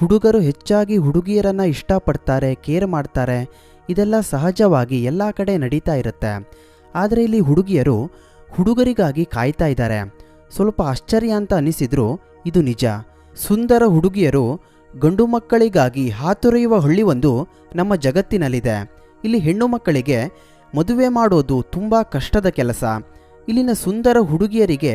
ಹುಡುಗರು ಹೆಚ್ಚಾಗಿ ಹುಡುಗಿಯರನ್ನು ಇಷ್ಟಪಡ್ತಾರೆ ಕೇರ್ ಮಾಡ್ತಾರೆ. ಇದೆಲ್ಲ ಸಹಜವಾಗಿ ಎಲ್ಲ ಕಡೆ ನಡೀತಾ ಇರುತ್ತೆ. ಆದರೆ ಇಲ್ಲಿ ಹುಡುಗಿಯರು ಹುಡುಗರಿಗಾಗಿ ಕಾಯ್ತಾ ಇದ್ದಾರೆ. ಸ್ವಲ್ಪ ಆಶ್ಚರ್ಯ ಅಂತ ಅನಿಸಿದ್ರು ಇದು ನಿಜ. ಸುಂದರ ಹುಡುಗಿಯರು ಗಂಡು ಮಕ್ಕಳಿಗಾಗಿ ಹಾತೊರೆಯುವ ಹಳ್ಳಿಯೊಂದು ನಮ್ಮ ಜಗತ್ತಿನಲ್ಲಿದೆ. ಇಲ್ಲಿ ಹೆಣ್ಣು ಮಕ್ಕಳಿಗೆ ಮದುವೆ ಮಾಡೋದು ತುಂಬ ಕಷ್ಟದ ಕೆಲಸ. ಇಲ್ಲಿನ ಸುಂದರ ಹುಡುಗಿಯರಿಗೆ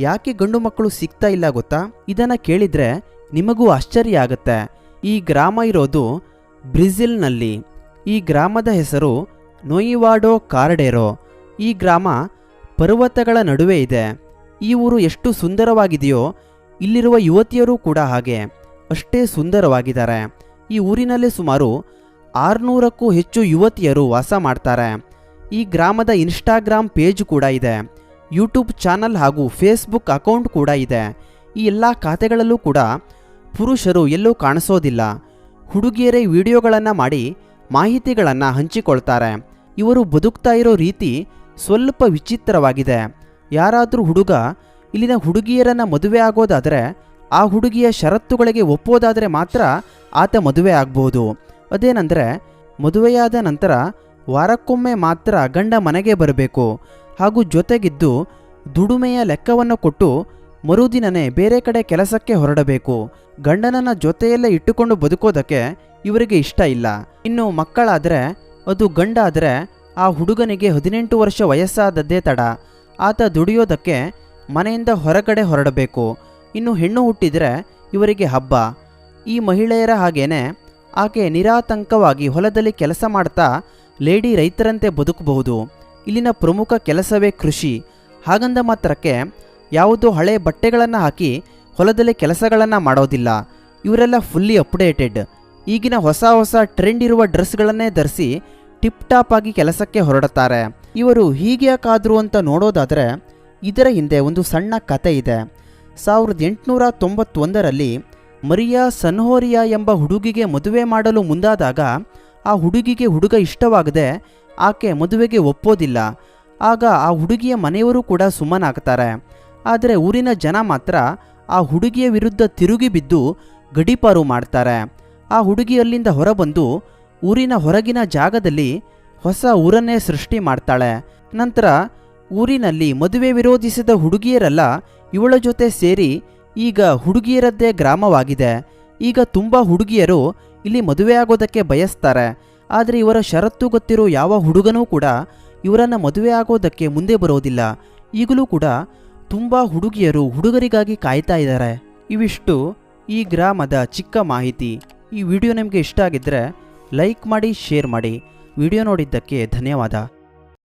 ಯಾಕೆ ಗಂಡು ಮಕ್ಕಳು ಸಿಗ್ತಾ ಇಲ್ಲ ಗೊತ್ತಾ? ಇದನ್ನು ಕೇಳಿದ್ರೆ ನಿಮಗೂ ಆಶ್ಚರ್ಯ ಆಗುತ್ತೆ. ಈ ಗ್ರಾಮ ಇರೋದು ಬ್ರೆಜಿಲ್ನಲ್ಲಿ. ಈ ಗ್ರಾಮದ ಹೆಸರು ನೊಯಿವಾಡೋ ಕಾರ್ಡೆರೋ. ಈ ಗ್ರಾಮ ಪರ್ವತಗಳ ನಡುವೆ ಇದೆ. ಈ ಊರು ಎಷ್ಟು ಸುಂದರವಾಗಿದೆಯೋ ಇಲ್ಲಿರುವ ಯುವತಿಯರು ಕೂಡ ಹಾಗೆ. ಅಷ್ಟೇ ಸುಂದರವಾಗಿದ್ದಾರೆ. ಈ ಊರಿನಲ್ಲಿ ಸುಮಾರು ಆರುನೂರಕ್ಕೂ ಹೆಚ್ಚು ಯುವತಿಯರು ವಾಸ ಮಾಡ್ತಾರೆ. ಈ ಗ್ರಾಮದ ಇನ್ಸ್ಟಾಗ್ರಾಮ್ ಪೇಜ್ ಕೂಡ ಇದೆ. ಯೂಟ್ಯೂಬ್ ಚಾನಲ್ ಹಾಗೂ ಫೇಸ್ಬುಕ್ ಅಕೌಂಟ್ ಕೂಡ ಇದೆ. ಈ ಎಲ್ಲ ಖಾತೆಗಳಲ್ಲೂ ಕೂಡ ಪುರುಷರು ಎಲ್ಲೂ ಕಾಣಿಸೋದಿಲ್ಲ. ಹುಡುಗಿಯರೇ ವಿಡಿಯೋಗಳನ್ನು ಮಾಡಿ ಮಾಹಿತಿಗಳನ್ನು ಹಂಚಿಕೊಳ್ತಾರೆ. ಇವರು ಬದುಕ್ತಾ ಇರೋ ರೀತಿ ಸ್ವಲ್ಪ ವಿಚಿತ್ರವಾಗಿದೆ. ಯಾರಾದರೂ ಹುಡುಗ ಇಲ್ಲಿನ ಹುಡುಗಿಯರನ್ನು ಮದುವೆ ಆಗೋದಾದರೆ ಆ ಹುಡುಗಿಯ ಷರತ್ತುಗಳಿಗೆ ಒಪ್ಪೋದಾದರೆ ಮಾತ್ರ ಆತ ಮದುವೆ ಆಗ್ಬೋದು. ಅದೇನೆಂದರೆ ಮದುವೆಯಾದ ನಂತರ ವಾರಕ್ಕೊಮ್ಮೆ ಮಾತ್ರ ಗಂಡ ಮನೆಗೆ ಬರಬೇಕು. ಹಾಗೂ ಜೊತೆಗಿದ್ದು ದುಡುಮೆಯ ಲೆಕ್ಕವನ್ನು ಕೊಟ್ಟು ಮರುದಿನನೇ ಬೇರೆ ಕಡೆ ಕೆಲಸಕ್ಕೆ ಹೊರಡಬೇಕು. ಗಂಡನನ್ನ ಜೊತೆಯಲ್ಲೇ ಇಟ್ಟುಕೊಂಡು ಬದುಕೋದಕ್ಕೆ ಇವರಿಗೆ ಇಷ್ಟ ಇಲ್ಲ. ಇನ್ನು ಮಕ್ಕಳಾದರೆ, ಅದು ಗಂಡ ಆದರೆ ಆ ಹುಡುಗನಿಗೆ ಹದಿನೆಂಟು ವರ್ಷ ವಯಸ್ಸಾದದ್ದೇ ತಡ. ಆತ ದುಡಿಯೋದಕ್ಕೆ ಮನೆಯಿಂದ ಹೊರಗಡೆ ಹೊರಡಬೇಕು. ಇನ್ನು ಹೆಣ್ಣು ಹುಟ್ಟಿದರೆ ಇವರಿಗೆ ಹಬ್ಬ. ಈ ಮಹಿಳೆಯರ ಹಾಗೇನೆ ಆಕೆ ನಿರಾತಂಕವಾಗಿ ಹೊಲದಲ್ಲಿ ಕೆಲಸ ಮಾಡ್ತಾ ಲೇಡಿ ರೈತರಂತೆ ಬದುಕಬಹುದು. ಇಲ್ಲಿನ ಪ್ರಮುಖ ಕೆಲಸವೇ ಕೃಷಿ. ಹಾಗಂದ ಮಾತ್ರಕ್ಕೆ ಯಾವುದೋ ಹಳೆ ಬಟ್ಟೆಗಳನ್ನು ಹಾಕಿ ಹೊಲದಲ್ಲಿ ಕೆಲಸಗಳನ್ನು ಮಾಡೋದಿಲ್ಲ. ಇವರೆಲ್ಲ ಫುಲ್ಲಿ ಅಪ್ಡೇಟೆಡ್ ಈಗಿನ ಹೊಸ ಹೊಸ ಟ್ರೆಂಡ್ ಇರುವ ಡ್ರೆಸ್ಗಳನ್ನೇ ಧರಿಸಿ ಟಿಪ್ ಟಾಪ್ ಆಗಿ ಕೆಲಸಕ್ಕೆ ಹೊರಡುತ್ತಾರೆ. ಇವರು ಹೀಗೆ ಯಾಕಾದ್ರು ಅಂತ ನೋಡೋದಾದರೆ ಇದರ ಹಿಂದೆ ಒಂದು ಸಣ್ಣ ಕತೆ ಇದೆ. ಸಾವಿರದ ಎಂಟುನೂರ ತೊಂಬತ್ತೊಂದರಲ್ಲಿ ಮರಿಯಾ ಸನ್ಹೋರಿಯಾ ಎಂಬ ಹುಡುಗಿಗೆ ಮದುವೆ ಮಾಡಲು ಮುಂದಾದಾಗ ಆ ಹುಡುಗಿಗೆ ಹುಡುಗ ಇಷ್ಟವಾಗದೆ ಆಕೆ ಮದುವೆಗೆ ಒಪ್ಪೋದಿಲ್ಲ. ಆಗ ಆ ಹುಡುಗಿಯ ಮನೆಯವರು ಕೂಡ ಸುಮ್ಮನಾಗ್ತಾರೆ. ಆದರೆ ಊರಿನ ಜನ ಮಾತ್ರ ಆ ಹುಡುಗಿಯ ವಿರುದ್ಧ ತಿರುಗಿ ಬಿದ್ದು ಗಡೀಪಾರು ಮಾಡ್ತಾರೆ. ಆ ಹುಡುಗಿ ಅಲ್ಲಿಂದ ಹೊರಬಂದು ಊರಿನ ಹೊರಗಿನ ಜಾಗದಲ್ಲಿ ಹೊಸ ಊರನ್ನೇ ಸೃಷ್ಟಿ ಮಾಡ್ತಾಳೆ. ನಂತರ ಊರಿನಲ್ಲಿ ಮದುವೆ ವಿರೋಧಿಸಿದ ಹುಡುಗಿಯರೆಲ್ಲ ಇವಳ ಜೊತೆ ಸೇರಿ ಈಗ ಹುಡುಗಿಯರದ್ದೇ ಗ್ರಾಮವಾಗಿದೆ. ಈಗ ತುಂಬ ಹುಡುಗಿಯರು ಇಲ್ಲಿ ಮದುವೆ ಆಗೋದಕ್ಕೆ ಬಯಸ್ತಾರೆ. ಆದರೆ ಇವರ ಷರತ್ತು ಗೊತ್ತಿರೋ ಯಾವ ಹುಡುಗನೂ ಕೂಡ ಇವರನ್ನು ಮದುವೆ ಆಗೋದಕ್ಕೆ ಮುಂದೆ ಬರೋದಿಲ್ಲ. ಈಗಲೂ ಕೂಡ ತುಂಬ ಹುಡುಗಿಯರು ಹುಡುಗರಿಗಾಗಿ ಕಾಯ್ತಾ ಇದ್ದಾರೆ. ಇವಿಷ್ಟು ಈ ಗ್ರಾಮದ ಚಿಕ್ಕ ಮಾಹಿತಿ. ಈ ವಿಡಿಯೋ ನಿಮಗೆ ಇಷ್ಟ ಆಗಿದ್ದರೆ ಲೈಕ್ ಮಾಡಿ, ಶೇರ್ ಮಾಡಿ. ವಿಡಿಯೋ ನೋಡಿದ್ದಕ್ಕೆ ಧನ್ಯವಾದ.